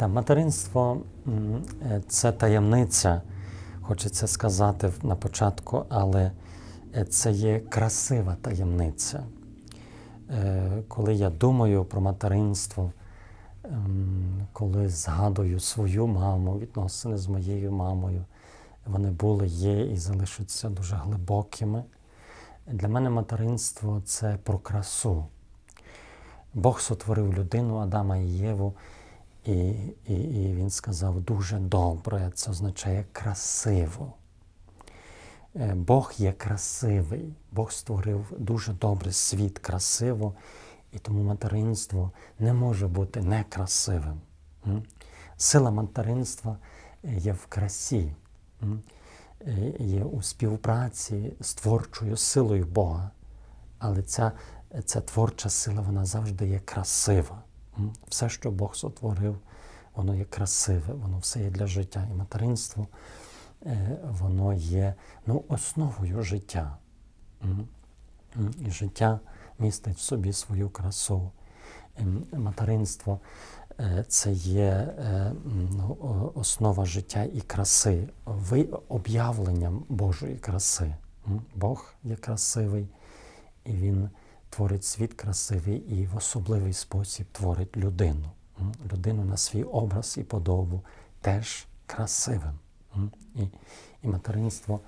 Та материнство е, це таємниця, хочеться сказати на початку, але е, це є красива таємниця. Е, Коли я думаю про материнство, ем, коли згадую свою маму, відносини з моєю мамою, вони були, є і залишаться дуже глибокими. Для мене материнство це про красу. Бог сотворив людину, Адама і Єву, і, і, і він сказав дуже добре, це означає красиво. Е, Бог є красивий, Бог створив дуже добре світ красиво, і тому материнство не може бути некрасивим. Сила материнства є в красі. Е, є у співпраці з творчою силою Бога. Але ця, ця творча сила вона завжди є красива. Все, що Бог сотворив, воно є красиве, воно все є для життя. І материнство е, воно є ну, основою життя. І життя містить в собі свою красу. Ем, Материнство е, це є е, ну, основа життя і краси, об'явленням Божої краси. Бог є красивий, і Він творить світ красивий і в особливий спосіб творить людину. Людину на свій образ і подобу теж красивим. І, і материнство,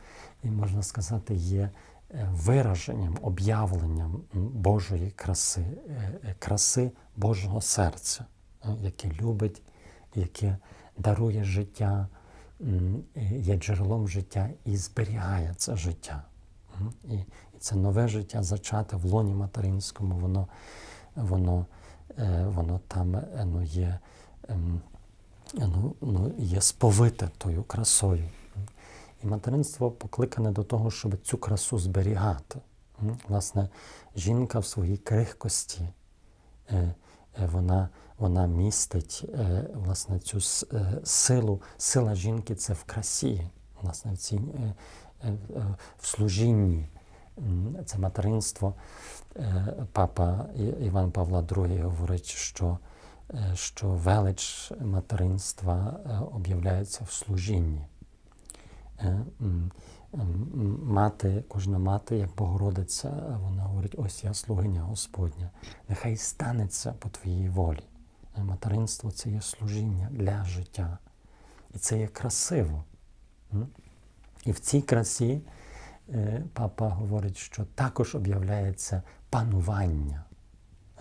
можна сказати, є е, вираженням, об'явленням Божої краси, е, е, краси Божого серця, яке любить, яке дарує життя, є джерелом життя і зберігає це життя. І, і це нове життя зачате в лоні материнському, воно, воно, е, воно там е, ну, є, ем, ну, ну, є сповите тою красою. І материнство покликане до того, щоб цю красу зберігати. Власне, жінка в своїй крихкості, е, е, вона, вона містить е, власне, цю е, силу. Сила жінки це в красі, власне, в, цій, е, е, е, в служінні. Це материнство. Е, Папа Іван Павла II говорить, що, е, що велич материнства е, об'являється в служінні. Мати, кожна мати, як Богородиця, вона говорить: ось я слугиня Господня, нехай станеться по твоїй волі. Материнство це є служіння для життя. І це є красиво. І в цій красі е, папа говорить, що також об'являється панування.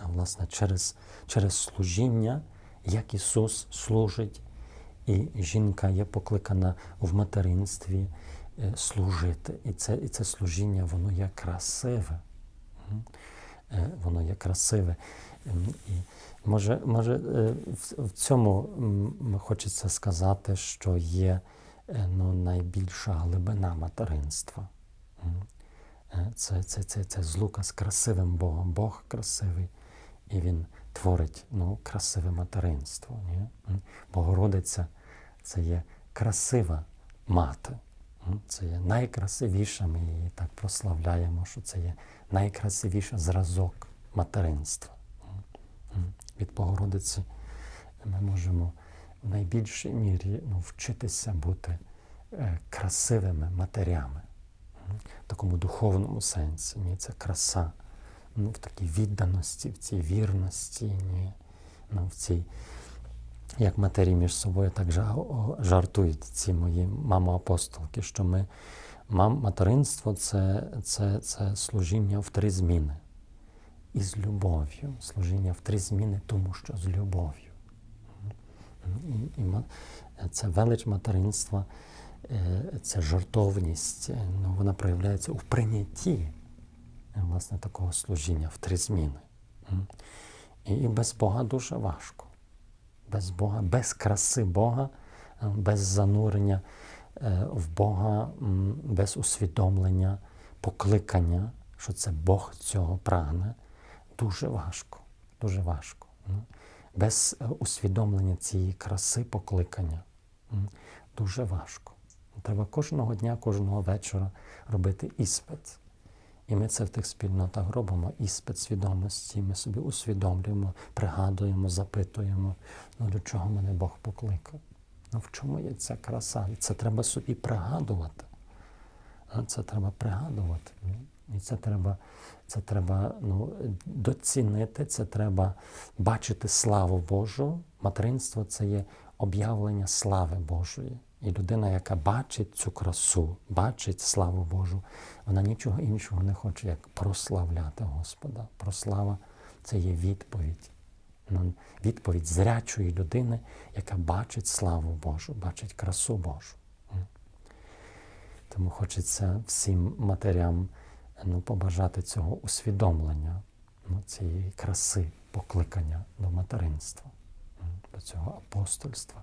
Власне, через, через служіння, як Ісус служить, і жінка є покликана в материнстві е, служити. І це, і це служіння, воно є красиве. Е, Воно є красиве. І може, може в, цьому хочеться сказати, що є ну, найбільша глибина материнства. Е, Це, це, це, це злука з красивим Богом. Бог красивий, і Він творить ну, красиве материнство. Ні? Богородиця це є красива мати. Це є найкрасивіша, ми її так прославляємо, що це є найкрасивіший зразок материнства. Від Богородиці ми можемо в найбільшій мірі ну, вчитися бути е, красивими матерями. В такому духовному сенсі. Ні? Це краса ну, в такій відданості, в цій вірності, ні? Ну, в цій як матері між собою так жартують ці мої мамо-апостолки, що ми мам, материнство це, це, це служіння в три зміни. І з любов'ю. Служіння в три зміни, тому що з любов'ю. Це велич материнства, е, це жартовність, е, ну, вона проявляється у прийнятті е, власне, такого служіння в три зміни. І, і без Бога дуже важко без Бога, без краси Бога, без занурення в Бога, без усвідомлення, покликання, що це Бог цього прагне, дуже важко. Дуже важко. Без е, усвідомлення цієї краси покликання дуже важко. Треба кожного дня, кожного вечора робити іспит І ми це в тих спільнотах робимо із підсвідомості. Ми собі усвідомлюємо, пригадуємо, запитуємо, ну до чого мене Бог покликав. Ну в чому є ця краса? Це треба собі пригадувати. Це треба пригадувати. І це треба, це треба ну, доцінити, це треба бачити славу Божу. Материнство це є об'явлення слави Божої. І людина, яка бачить цю красу, бачить славу Божу, вона нічого іншого не хоче, як прославляти Господа. Прослава це є відповідь. Ну, Відповідь зрячої людини, яка бачить славу Божу, бачить красу Божу. Тому хочеться всім матерям ну, побажати цього усвідомлення, ну, цієї краси, покликання до материнства, до цього апостольства.